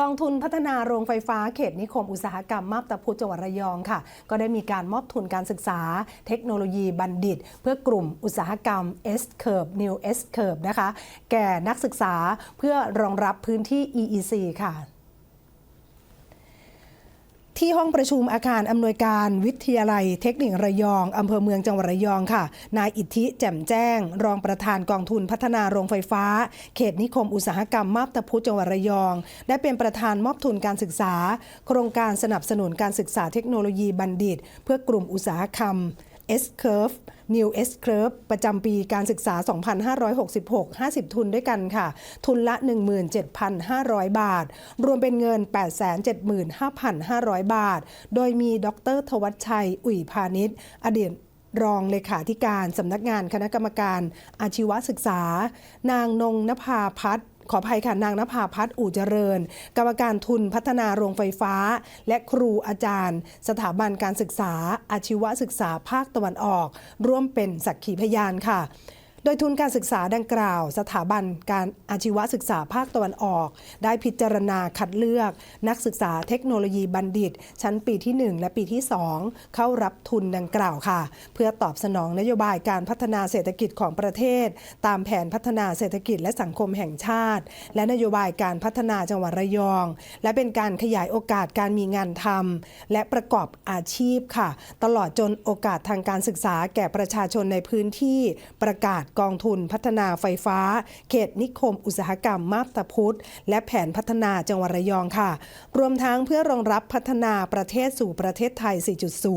กองทุนพัฒนาโรงไฟฟ้าเขตนิคมอุตสาหกรรมมาบตาพุธจังหวัดระยองค่ะ ก็ได้มีการมอบทุนการศึกษา เทคโนโลยีบัณฑิต เพื่อกลุ่มอุตสาหกรรม S Curve New S Curve นะคะ แก่นักศึกษาเพื่อรองรับพื้นที่ EEC ค่ะ ที่ห้องประชุมอาคารอำนวยการวิทยาลัย เทคนิคระยองอำเภอเมืองจังหวัดระยองค่ะ นายอิทธิแจ่มแจ้ง รองประธานกองทุนพัฒนาโรงไฟฟ้า เขตนิคมอุตสาหกรรมมาบตาพุธจังหวัดระยอง ได้เป็นประธานมอบทุนการศึกษา โครงการสนับสนุนการศึกษาเทคโนโลยีบัณฑิต เพื่อกลุ่มอุตสาหกรรม S Curve New S Curve ประจำปีการศึกษา 2566 50 ทุนด้วยกันค่ะ ทุนละ 17,500 บาท รวมเป็นเงิน 875,500 บาท โดยมีดรทวัชชัย อุ่ยพาณิชย์ อดีตรองเลขาธิการสำนักงานคณะกรรมการอาชีวศึกษา นางนงนภาพัฒน์ ขออภัยค่ะนางนภาพัฒน์อู่เจริญ กรรมการทุนพัฒนาโรงไฟฟ้า และครูอาจารย์ สถาบันการศึกษา อาชีวศึกษาภาคตะวันออก ร่วมเป็นสักขีพยานค่ะ โดยทุนการศึกษาดังกล่าว สถาบันการอาชีวศึกษาภาคตะวันออก ได้พิจารณาคัดเลือก นักศึกษาเทคโนโลยีบัณฑิต ชั้นปีที่ 1 และปีที่ 2 เข้ารับทุนดังกล่าวค่ะ เพื่อตอบสนองนโยบายการพัฒนาเศรษฐกิจของประเทศ ตามแผนพัฒนาเศรษฐกิจและสังคมแห่งชาติ และนโยบายการพัฒนาจังหวัดระยอง และเป็นการขยายโอกาสการมีงานทำและประกอบอาชีพค่ะ ตลอดจนโอกาสทางการศึกษาแก่ประชาชนในพื้นที่ประกาศกองทุนพัฒนาไฟฟ้า เขตนิคมอุตสาหกรรมมาบตาพุธและแผนพัฒนาจังหวัดระยองค่ะ รวมทั้งเพื่อรองรับพัฒนาประเทศสู่ประเทศไทย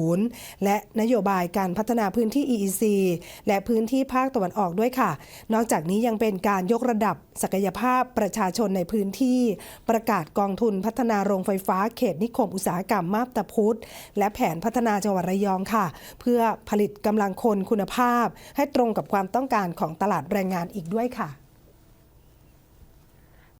4.0 และนโยบายการพัฒนาพื้นที่ EEC และพื้นที่ภาคตะวันออกด้วยค่ะ นอกจากนี้ยังเป็นการยกระดับศักยภาพประชาชนในพื้นที่ ประกาศกองทุนพัฒนาโรงไฟฟ้า เขตนิคมอุตสาหกรรมมาบตาพุธและแผนพัฒนาจังหวัดระยองค่ะ เพื่อผลิตกำลังคนคุณภาพ ให้ตรงกับความต้องการของตลาดแรงงานอีกด้วยค่ะ